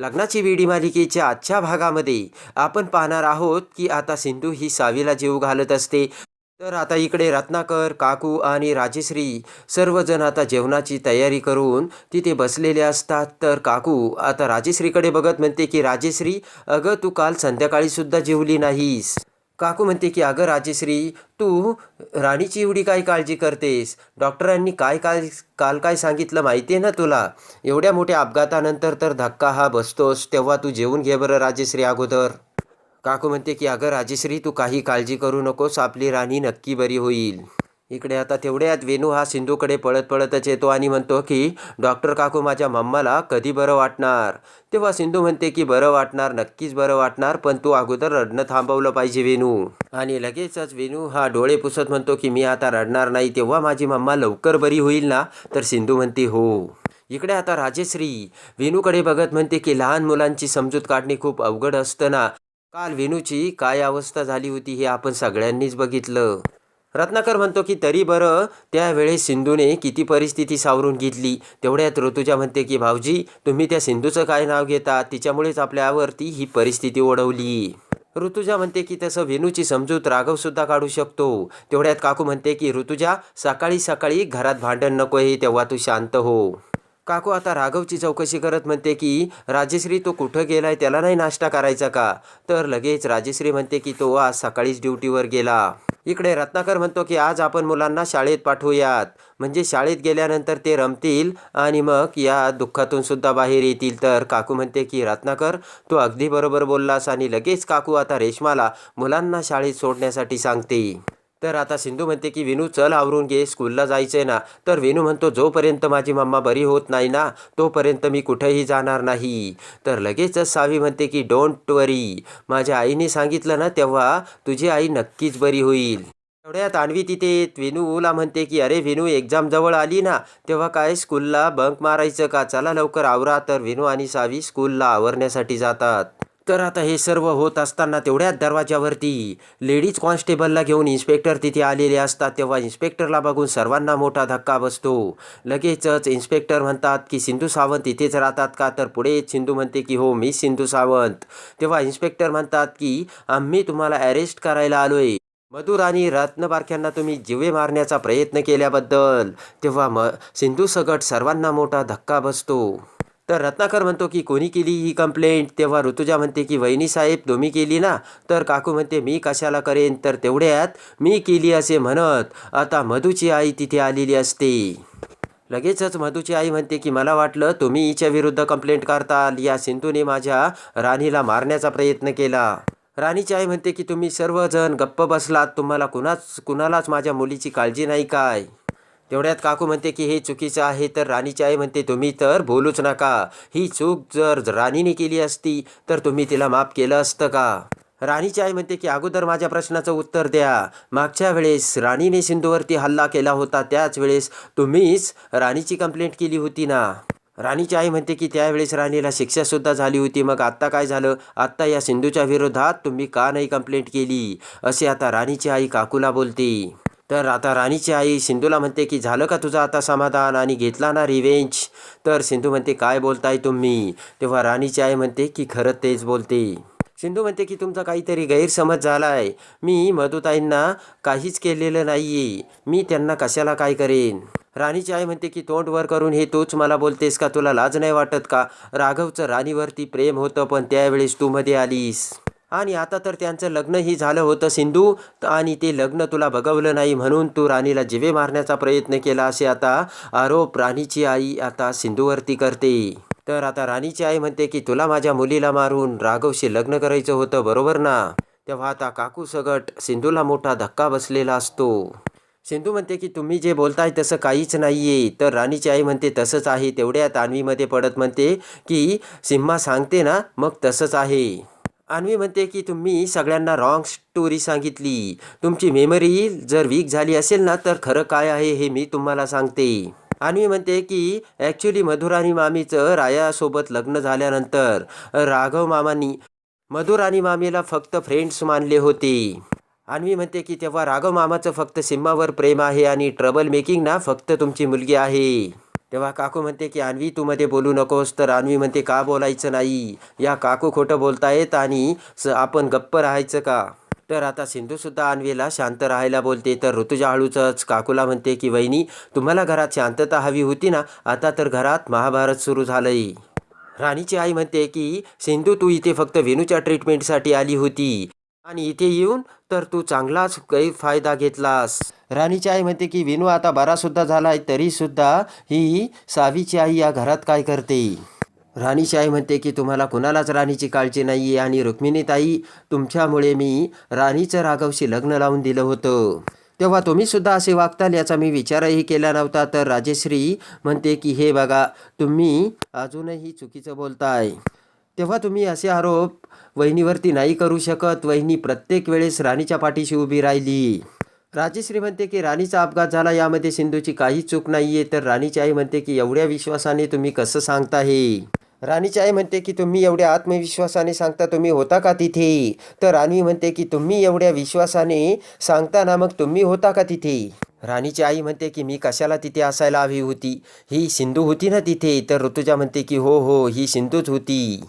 लग्नाची वेडी मालिकेच्या आजच्या भागामध्ये आपण पाहणार आहोत की आता सिंधू ही सावीला जीव घालत असते. तर आता इकडे रत्नाकर काकू आणि राजेश्री सर्वजण आता जेवणाची तयारी करून तिथे बसलेले असतात. तर काकू आता राजेश्रीकडे बघत म्हणते की राजेश्री अगं तू काल संध्याकाळीसुद्धा जेवली नाहीस. काकू म्हणते की अगं राजेश्री तू राणीची एवढी काय काळजी करतेस? डॉक्टरांनी काय काय काल काय सांगितलं माहिती आहे ना तुला? एवढ्या मोठ्या अपघातानंतर तर धक्का हा बसतोस तेव्हा तू जेवून घे बरं राजेश्री अगोदर. काकू म्हणते की अगं राजेश्री तू काही काळजी करू नकोस आपली राणी नक्की बरी होईल. इकडे आता तेवढ्यात वेणू हा सिंधूकडे पळत पळतच येतो आणि म्हणतो की डॉक्टर काकू माझ्या मम्माला कधी बरं वाटणार? तेव्हा सिंधू म्हणते की बरं वाटणार नक्कीच बरं वाटणार पण तू अगोदर रडणं थांबवलं पाहिजे वेणू. आणि लगेचच वेणू हा डोळे पुसत म्हणतो की मी आता रडणार नाही तेव्हा माझी मम्मा लवकर बरी होईल ना? तर सिंधू म्हणते हो. इकडे आता राजेश्री वेणूकडे बघत म्हणते की लहान मुलांची समजूत काढणे खूप अवघड असतं ना? काल वेणूची काय अवस्था झाली होती हे आपण सगळ्यांनीच बघितलं. रत्नाकर म्हणतो की तरी बरं त्यावेळेस सिंधूने किती परिस्थिती सावरून घेतली. तेवढ्यात ऋतुजा म्हणते की भाऊजी तुम्ही त्या सिंधूचं काय नाव घेता? तिच्यामुळेच आपल्यावरती ही परिस्थिती ओढवली. ऋतुजा म्हणते की तसं वेणूची समजूत राघवसुद्धा काढू शकतो. तेवढ्यात काकू म्हणते की ऋतुजा सकाळी सकाळी घरात भांडण नको हे तेव्हा तू शांत हो. काकू आता राघवची चौकशी करत म्हणते की राजेश्री तो कुठं गेलाय त्याला नाही नाश्ता करायचा का? तर लगेच राजेश्री म्हणते की तो आज सकाळीच ड्युटीवर गेला. इकडे रत्नाकर म्हणतो की आज आपण मुलांना शाळेत पाठवूयात. म्हणजे शाळेत गेल्यानंतर ते रमतील आणि मग या दुःखातून सुद्धा बाहेर येतील. तर काकू म्हणते की रत्नाकर तू अगदी बरोबर बोललास आणि लगेच काकू आता रेशमाला मुलांना शाळेत सोडण्यासाठी सांगते. तर आता सिंधू म्हणते की विनू चल आवरून घे स्कूलला जायचंय ना. तर विनू म्हणतो जोपर्यंत माझी मम्मा बरी होत नाही ना तोपर्यंत मी कुठेही जाणार नाही. तर लगेचच सावी म्हणते की डोंट वरी माझ्या आईने सांगितलं ना तेव्हा तुझी आई नक्कीच बरी होईल. एवढ्यात आणवी तिथे विनूला म्हणते की अरे विनू एक्झाम जवळ आली ना तेव्हा काय स्कूलला बंक मारायचं का? चला लवकर आवरा. तर विनू आणि सावी स्कूलला आवरण्यासाठी जातात. तर आता हे सर्व होत असताना तेवढ्याच दरवाजावरती लेडीज कॉन्स्टेबलला घेऊन इन्स्पेक्टर तिथे आलेले असतात. तेव्हा इन्स्पेक्टरला बघून सर्वांना मोठा धक्का बसतो. लगेचच इन्स्पेक्टर म्हणतात की सिंधू सावंत इथेच राहतात का? तर पुढे सिंधू म्हणते की हो मी सिंधू सावंत. तेव्हा इन्स्पेक्टर म्हणतात की आम्ही तुम्हाला अरेस्ट करायला आलोय. मधुर आणि रत्नबारख्यांना तुम्ही जिवे मारण्याचा प्रयत्न केल्याबद्दल. तेव्हा म सिंधू सगट सर्वांना मोठा धक्का बसतो. तर रत्नाकर म्हणतो की कोणी केली ही कंप्लेंट तेव्हा ऋतुजा म्हणते की वहिनी साहेब तुम्ही केली ना तर काकू म्हणते मी कशाला करेन? तर तेवढ्यात मी केली असे म्हणत आता मधूची आई तिथे आलेली असते. लगेचच मधूची आई म्हणते की मला वाटलं तुम्ही हिच्या विरुद्ध कंप्लेंट करताल. या सिंधूने माझ्या राणीला मारण्याचा प्रयत्न केला. राणीची आई म्हणते की तुम्ही सर्वजण गप्प बसलात. तुम्हाला कुणाच कुणालाच माझ्या मुलीची काळजी नाही काय? तेवढ्यात काकू म्हणते की हे चुकीचं आहे. तर राणीची आई म्हणते तुम्ही तर बोलूच नका. ही चूक जर राणीने केली असती तर तुम्ही तिला माफ केलं असतं का? राणीची आई म्हणते की अगोदर माझ्या प्रश्नाचं उत्तर द्या. मागच्या वेळेस राणीने सिंधूवरती हल्ला केला होता त्याच वेळेस तुम्हीच राणीची कंप्लेंट केली होती ना? राणीची आई म्हणते की त्यावेळेस राणीला शिक्षासुद्धा झाली होती. मग आत्ता काय झालं? आत्ता या सिंधूच्या विरोधात तुम्ही का नाही कंप्लेंट केली? असे आता राणीची आई काकूला बोलते. तर आता राणीची आई सिंधूला म्हणते की झालं का तुझं आता समाधान आणि घेतला ना रिवेंज तर सिंधू म्हणते काय बोलताय तुम्ही? तेव्हा राणीची आई म्हणते की खरं तेच बोलते. सिंधू म्हणते की तुमचा काहीतरी गैरसमज झाला आहे मी मधुताईंना काहीच केलेलं नाही आहे मी त्यांना कशाला काय करेन? राणीची आई म्हणते की तोंड वर करून हे तूच मला बोलतेस का? तुला लाज नाही वाटत का? राघवचं राणीवरती प्रेम होतं पण त्यावेळेस तू मध्ये आलीस. आणि आता तर त्यांचं लग्नही झालं होतं सिंधू. आणि ते लग्न तुला बघवलं नाही म्हणून तू राणीला जिवे मारण्याचा प्रयत्न केला असे आता आरोप राणीची आई आता सिंधूवरती करते. तर आता राणीची आई म्हणते की तुला माझ्या मुलीला मारून राघवशी लग्न करायचं होतं बरोबर ना? तेव्हा आता काकू सगट सिंधूला मोठा धक्का बसलेला असतो. सिंधू म्हणते की तुम्ही जे बोलताय तसं काहीच नाही आहे तर राणीची आई म्हणते तसंच आहे. तेवढ्या तान्वीमध्ये पडत म्हणते की सिम्मा सांगते ना मग तसंच आहे. अन्वी म्हणते की तुम्ही सगळ्यांना रॉंग स्टोरी सांगितली. तुमची मेमरी जर वीक झाली असेल ना तर खरं काय आहे हे मी तुम्हाला सांगते. अन्वी म्हणते की ॲक्च्युली मधुर आणि मामीचं रायासोबत लग्न झाल्यानंतर राघव मामांनी मधुर आणि मामीला फक्त फ्रेंड्स मानले होते. अन्वी म्हणते की तेव्हा राघव मामाचं फक्त सिम्मावर प्रेम आहे आणि ट्रबल मेकिंग ना फक्त तुमची मुलगी आहे. तेव्हा काकू म्हणते की अन्वी तू मध्ये बोलू नकोस. तर अन्वी म्हणते का बोलायचं नाही? या काकू खोटं बोलतायत आणि स आपण गप्प राहायचं का? तर आता सिंधूसुद्धा अन्वीला शांत राहायला बोलते. तर ऋतुजा हळूचंच काकूला म्हणते की वहिनी तुम्हाला घरात शांतता हवी होती ना आता तर घरात महाभारत सुरू झालंय. राणीची आई म्हणते की सिंधू तू इथे फक्त वेणूच्या ट्रीटमेंटसाठी आली होती. आणि इथे येऊन तर तू चांगलाच गैरफायदा घेतलास. राणीची आई म्हणते की विनू आता बरासुद्धा आहे तरीसुद्धा ही सावीची आई या घरात काय करते? राणीची आई म्हणते की तुम्हाला कुणालाच राणीची काळजी नाही आहे आणि रुक्मिणीताई तुमच्यामुळे मी राणीचं राघवशी लग्न लावून दिलं होतं. तेव्हा तुम्ही सुद्धा असे वागताल याचा मी विचारही केला नव्हता. तर राजेश्री म्हणते की हे बघा तुम्ही अजूनही चुकीचं बोलताय. तेव्हा तुम्ही असे आरोप वहिनीवरती नाही करू शकत. वहिनी प्रत्येक वेळेस राणीच्या पाठीशी उभी राहिली. राजेश्री म्हणते की राणीचा अपघात झाला यामध्ये सिंधूची काही चूक नाही आहे तर राणीची आई म्हणते की एवढ्या विश्वासाने तुम्ही कसं सांगता हे राणीची आई म्हणते की तुम्ही एवढ्या आत्मविश्वासाने सांगता तुम्ही होता का तिथे? तर राणी म्हणते की तुम्ही एवढ्या विश्वासाने सांगता ना मग तुम्ही होता का तिथे? राणीची आई म्हणते की मी कशाला तिथे असायला हवी होती? ही सिंधू होती ना तिथे? तर ऋतुजा म्हणते की हो हो ही सिंधूच होती.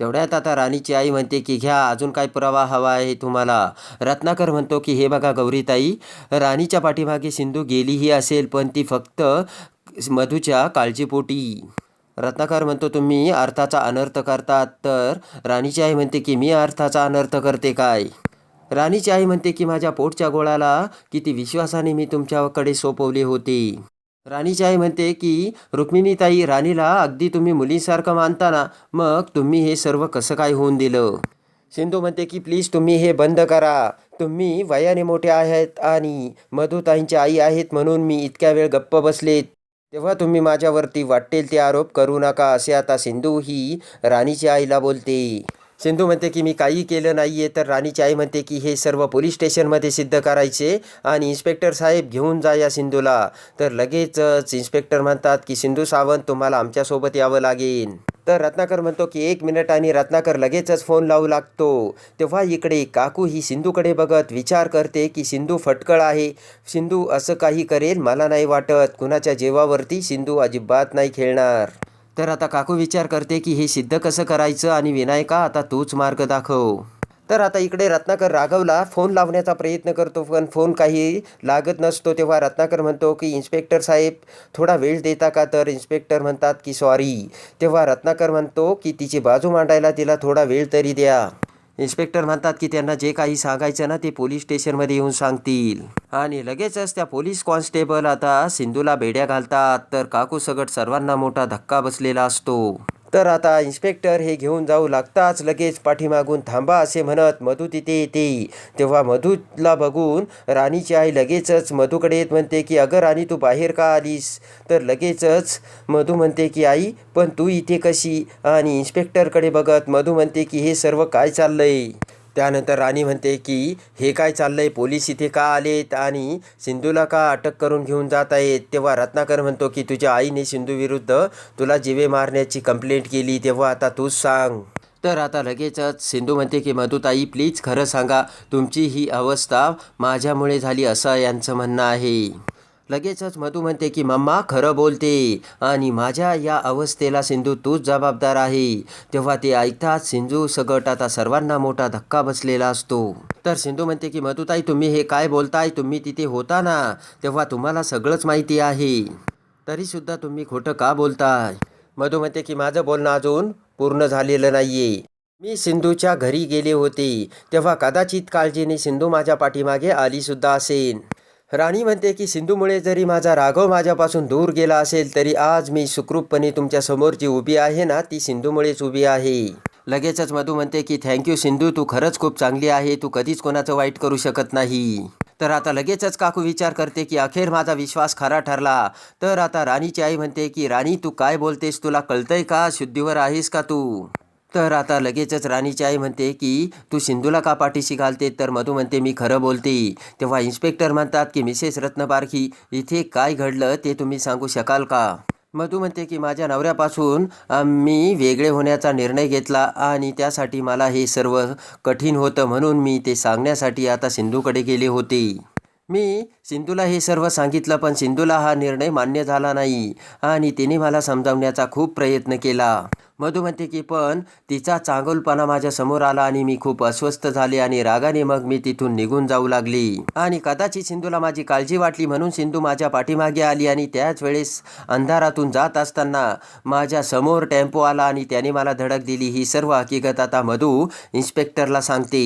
तेवढ्यात आता राणीची आई म्हणते की घ्या अजून काय पुरावा हवा आहे तुम्हाला. रत्नाकर म्हणतो की हे बघा गौरीताई राणीच्या पाठीमागे सिंधू गेलीही असेल पण ती फक्त मधूच्या काळजीपोटी. रत्नाकर म्हणतो तुम्ही अर्थाचा अनर्थ करतात तर राणीची आई म्हणते की मी अर्थाचा अनर्थ करते काय? राणीची आई म्हणते की माझ्या पोटच्या गोळाला किती विश्वासाने मी तुमच्याकडे सोपवले होते. राणीची आई म्हणते की रुक्मिणीताई राणीला अगदी तुम्ही मुलीसारखं मानता ना मग तुम्ही हे सर्व कसं काय होऊन दिलं? सिंधू म्हणते की प्लीज तुम्ही हे बंद करा. तुम्ही वयाने मोठे आहेत आणि मधुताईंची आई आहेत म्हणून मी इतक्या वेळ गप्प बसलेत. तेव्हा तुम्ही माझ्यावरती वाटेल ते आरोप करू नका असे आता सिंधू ही राणीच्या आईला बोलते. सिंधू म्हणते की मी काही केलं नाही आहे तर राणीची आई म्हणते की हे सर्व पोलीस स्टेशनमध्ये सिद्ध करायचे आणि इन्स्पेक्टर साहेब घेऊन जा या सिंधूला. तर लगेचच इन्स्पेक्टर म्हणतात की सिंधू सावंत तुम्हाला आमच्यासोबत यावं लागेल. तर रत्नाकर म्हणतो की एक मिनिट आणि रत्नाकर लगेचच फोन लावू लागतो. तेव्हा इकडे काकू ही सिंधूकडे बघत विचार करते की सिंधू फटकळ आहे. सिंधू असं काही करेल मला नाही वाटत. कुणाच्या जेवावरती सिंधू अजिबात नाही खेळणार. तर आता काकू विचार करते की हे सिद्ध कसं करायचं आणि विनायका आता तूच मार्ग दाखव. तर आता इकडे रत्नाकर राघवला फोन लावण्याचा प्रयत्न करतो पण फोन काही लागत नसतो. तेव्हा रत्नाकर म्हणतो की इन्स्पेक्टर साहेब थोडा वेळ देता का? तर इन्स्पेक्टर म्हणतात की सॉरी. तेव्हा रत्नाकर म्हणतो की तिची बाजू मांडायला तिला थोडा वेळ तरी द्या. इन्स्पेक्टर म्हणतात की त्यांना जे काही सांगायचं ना ते पोलीस स्टेशनमध्ये येऊन सांगतील. आणि लगेचच त्या पोलीस कॉन्स्टेबल आता सिंधूला बेड्या घालतात. तर काकू सगट सर्वांना मोठा धक्का बसलेला असतो. तर आता इन्स्पेक्टर हे घेऊन जाऊ लागताच लगेच पाठीमागून थांबा असे म्हणत मधू तिथे येते. तेव्हा मधूला बघून राणीची आई लगेचच मधूकडे येत म्हणते की अगं राणी तू बाहेर का आलीस? तर लगेचच मधू म्हणते की आई पण तू इथे कशी? आणि इन्स्पेक्टरकडे बघत मधू म्हणते की हे सर्व काय चाललंय? त्यानंतर राणी म्हणते की हे काय चाललंय? पोलीस इथे का आलेत आणि सिंधूला का अटक करून घेऊन जात आहेत? तेव्हा रत्नाकर म्हणतो की तुझ्या आईने सिंधू विरुद्ध तुला जिवे मारण्याची कंप्लेंट केली तेव्हा आता तूच सांग. तर आता लगेचच सिंधू म्हणते की मधुताई प्लीज खरं सांगा तुमची ही अवस्था माझ्यामुळे झाली असं यांचं म्हणणं आहे. लगेचच मधू म्हणते की मम्मा खरं बोलते. आणि माझ्या या अवस्थेला सिंधू तूच जबाबदार आहे. तेव्हा ते ऐकताच सिंधू सगट आता सर्वांना मोठा धक्का बसलेला असतो. तर सिंधू म्हणते की मधुताई तुम्ही हे काय बोलताय? तुम्ही तिथे होता ना? तेव्हा तुम्हाला सगळंच माहिती आहे. तरीसुद्धा तुम्ही खोटं का बोलताय? मधू म्हणते की माझं बोलणं अजून पूर्ण झालेलं नाहीये. मी सिंधूच्या घरी गेले होते. तेव्हा कदाचित काळजीने सिंधू माझ्या पाठीमागे आलीसुद्धा असेन. राणी म्हणते की सिंधूमुळे जरी माझा राघव माझ्यापासून दूर गेला असेल तरी आज मी सुखरूपपणे तुमच्यासमोर जी उभी आहे ना ती सिंधूमुळेच उभी आहे. लगेचच मधू म्हणते की थँक्यू सिंधू तू खरंच खूप चांगली आहे तू कधीच कोणाचं वाईट करू शकत नाही. तर आता लगेचच काकू विचार करते की अखेर माझा विश्वास खरा ठरला. तर आता राणीची आई म्हणते की राणी तू काय बोलतेस तुला कळतंय का? शुद्धीवर आहेस का तू? तर आता लगेचच राणीची आई म्हणते की तू सिंधूला का पाठीशी घालते? तर मधू म्हणते मी खरं बोलते. तेव्हा इन्स्पेक्टर म्हणतात की मिसेस रत्नपारखी इथे काय घडलं ते तुम्ही सांगू शकाल का? मधू म्हणते की माझ्या नवऱ्यापासून मी वेगळे होण्याचा निर्णय घेतला आणि त्यासाठी मला हे सर्व कठीण होतं म्हणून मी ते सांगण्यासाठी आता सिंधूकडे गेले होते. मी सिंधूला हे सर्व सांगितलं पण सिंधूला हा निर्णय मान्य झाला नाही आणि तिने मला समजावण्याचा खूप प्रयत्न केला. मधू म्हणते की पण तिचा चांगुलपणा माझ्यासमोर आला आणि मी खूप अस्वस्थ झाले आणि रागाने मग मी तिथून निघून जाऊ लागली. आणि कदाचित सिंधूला माझी काळजी वाटली म्हणून सिंधू माझ्या पाठीमागे आली आणि त्याच वेळेस अंधारातून जात असताना माझ्यासमोर टेम्पो आला आणि त्याने मला धडक दिली. ही सर्व हकीकत आता मधू इन्स्पेक्टरला सांगते.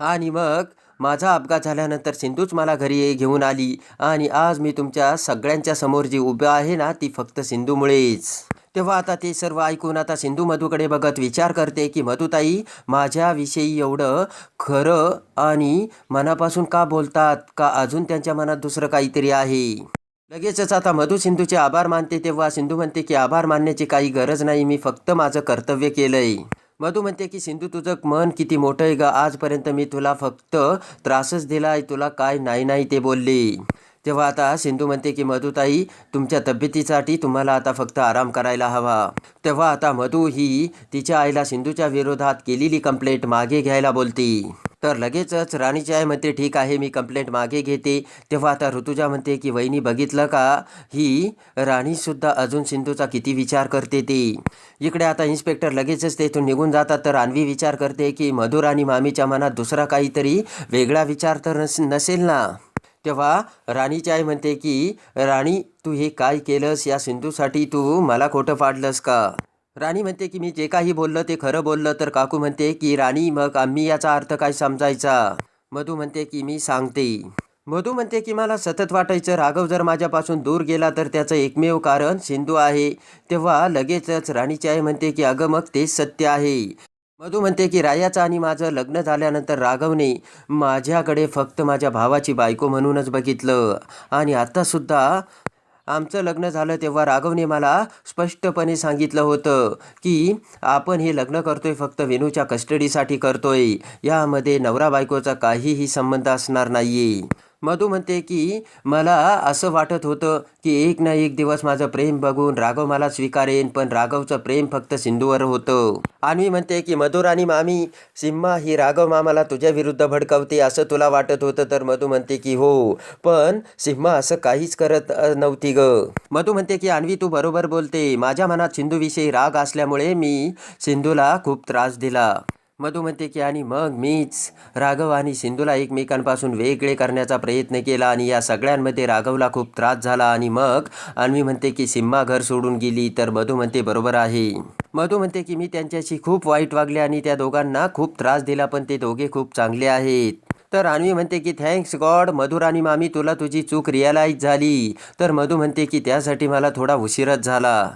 आणि मग माझा अपघात झाल्यानंतर सिंधूच मला घरी घेऊन आली आणि आज मी तुमच्या सगळ्यांच्या समोर जी उभं आहे ना ती फक्त सिंधूमुळेच. तेव्हा आता ते सर्व ऐकून आता सिंधू मधूकडे बघत विचार करते की मधुताई माझ्याविषयी एवढं खरं आणि मनापासून का बोलतात? का अजून त्यांच्या मनात दुसरं काहीतरी आहे? लगेचच आता मधू सिंधूचे आभार मानते तेव्हा सिंधू म्हणते की आभार मानण्याची काही गरज नाही मी फक्त माझं कर्तव्य केलंय. मधू म्हणते की सिंधू तुझं मन किती मोठं आहे ग? आजपर्यंत मी तुला फक्त त्रासच दिलाय तुला काय नाही नाही ते बोलले. तेव्हा आता सिंधू म्हणते की मधुताई तुमच्या तब्येतीसाठी तुम्हाला आता फक्त आराम करायला हवा. तेव्हा आता मधू ही तिच्या आईला सिंधूच्या विरोधात केलेली कंप्लेंट मागे घ्यायला बोलते. तर लगेचच राणीची आई म्हणते ठीक आहे मी कंप्लेंट मागे घेते. तेव्हा आता ऋतुजा म्हणते की वहिनी बघितलं का? ही राणीसुद्धा अजून सिंधूचा किती विचार करते ते. इकडे आता इन्स्पेक्टर लगेचच तेथून निघून जातात. तर अन्वी विचार करते की मधुर आणि मामीच्या मनात दुसरा काहीतरी वेगळा विचार तर नस नसेल ना? तेव्हा राणीची आई म्हणते की राणी तू हे काय केलंस? या सिंधूसाठी तू मला खोटं पाडलंस का? राणी म्हणते की मी जे काही बोललं ते खरं बोललं. तर काकू म्हणते की राणी मग आम्ही याचा अर्थ काय समजायचा? मधू म्हणते की मी सांगते. मधू म्हणते की मला सतत वाटायचं राघव जर माझ्यापासून दूर गेला तर त्याचं एकमेव कारण सिंधू आहे. तेव्हा लगेचच राणीची आई म्हणते की अगं मग तेच सत्य आहे. मधू म्हणते की रायाचं आणि माझं लग्न झाल्यानंतर राघवने माझ्याकडे फक्त माझ्या भावाची बायको म्हणूनच बघितलं. आणि आत्तासुद्धा आमचं लग्न झालं तेव्हा राघवने मला स्पष्टपणे सांगितलं होतं की आपण हे लग्न करतोय फक्त वेणूच्या कस्टडीसाठी करतोय. यामध्ये नवरा बायकोचा काहीही संबंध असणार नाहीये. मधू म्हणते की मला असं वाटत होतं की एक ना एक दिवस माझं प्रेम बघून राघव मला स्वीकारेन पण राघवचं प्रेम फक्त सिंधूवर होतं. आन्वी म्हणते की मधुर आणि मामी सिम्मा ही राघव मामाला तुझ्या विरुद्ध भडकवते असं तुला वाटत होतं तर मधू म्हणते की हो पण सिम्मा असं काहीच करत नव्हती ग. मधू म्हणते की आन्वी तू बरोबर बोलते. माझ्या मनात सिंधूविषयी राग असल्यामुळे मी सिंधूला खूप त्रास दिला. मधू म्हणते की आणि मग मीच राघव आणि सिंधूला एकमेकांपासून वेगळे करण्याचा प्रयत्न केला आणि या सगळ्यांमध्ये राघवला खूप त्रास झाला. आणि मग अन्वी म्हणते की सिम्मा घर सोडून गेली. तर मधू म्हणते बरोबर आहे. मधू म्हणते की मी त्यांच्याशी खूप वाईट वागले आणि त्या दोघांना खूप त्रास दिला पण ते दोघे खूप चांगले आहेत. तर अन्वी म्हणते की थँक्स गॉड मधुर आणि मामी तुला तुझी चूक रिअलाईज झाली. तर मधू म्हणते की त्यासाठी मला थोडा उशीरच झाला.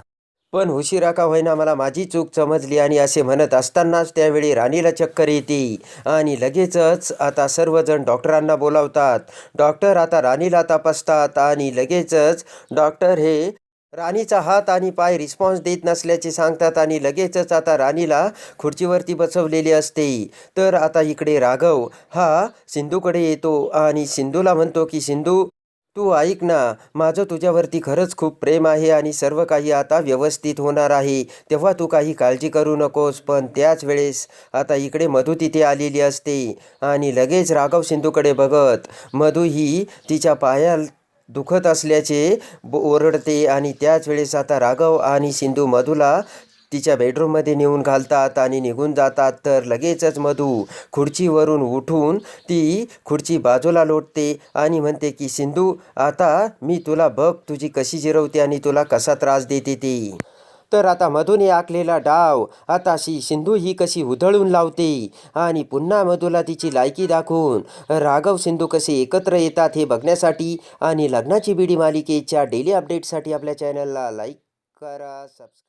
पण उशिरा का होईना मला माझी चूक समजली आणि असे म्हणत असतानाच त्यावेळी राणीला चक्कर येते. आणि लगेचच आता सर्वजण डॉक्टरांना बोलावतात. डॉक्टर आता राणीला तपासतात आणि लगेचच डॉक्टर हे राणीचा हात आणि पाय रिस्पॉन्स देत नसल्याचे सांगतात आणि लगेचच आता राणीला खुर्चीवरती बसवलेली असते. तर आता इकडे राघव हा सिंधूकडे येतो आणि सिंधूला म्हणतो की सिंधू तू ऐक ना माझं तुझ्यावरती खरंच खूप प्रेम आहे आणि सर्व काही आता व्यवस्थित होणार आहे. तेव्हा तू काही काळजी करू नकोस पण त्याच वेळेस आता इकडे मधू तिथे आलेली असते. आणि लगेच राघव सिंधूकडे बघत मधू ही तिच्या पाया दुखत असल्याचे ब- ओरडते आणि त्याच वेळेस आता राघव आणि सिंधू मधूला तिच्या बेडरूममध्ये नेऊन घालतात आणि निघून जातात. तर लगेचच मधू खुर्चीवरून उठून ती खुर्ची बाजूला लोटते आणि म्हणते की सिंधू आता मी तुला बघ तुझी कशी जिरवते आणि तुला कसा त्रास देते ती. तर आता मधूने आखलेला डाव आता शी सिंधू ही कशी उधळून लावते आणि पुन्हा मधूला तिची लायकी दाखवून राघव सिंधू कसे एकत्र येतात हे बघण्यासाठी आणि लग्नाची बिडी मालिकेच्या डेली अपडेटसाठी आपल्या चॅनलला लाईक करा सबस्क्राईब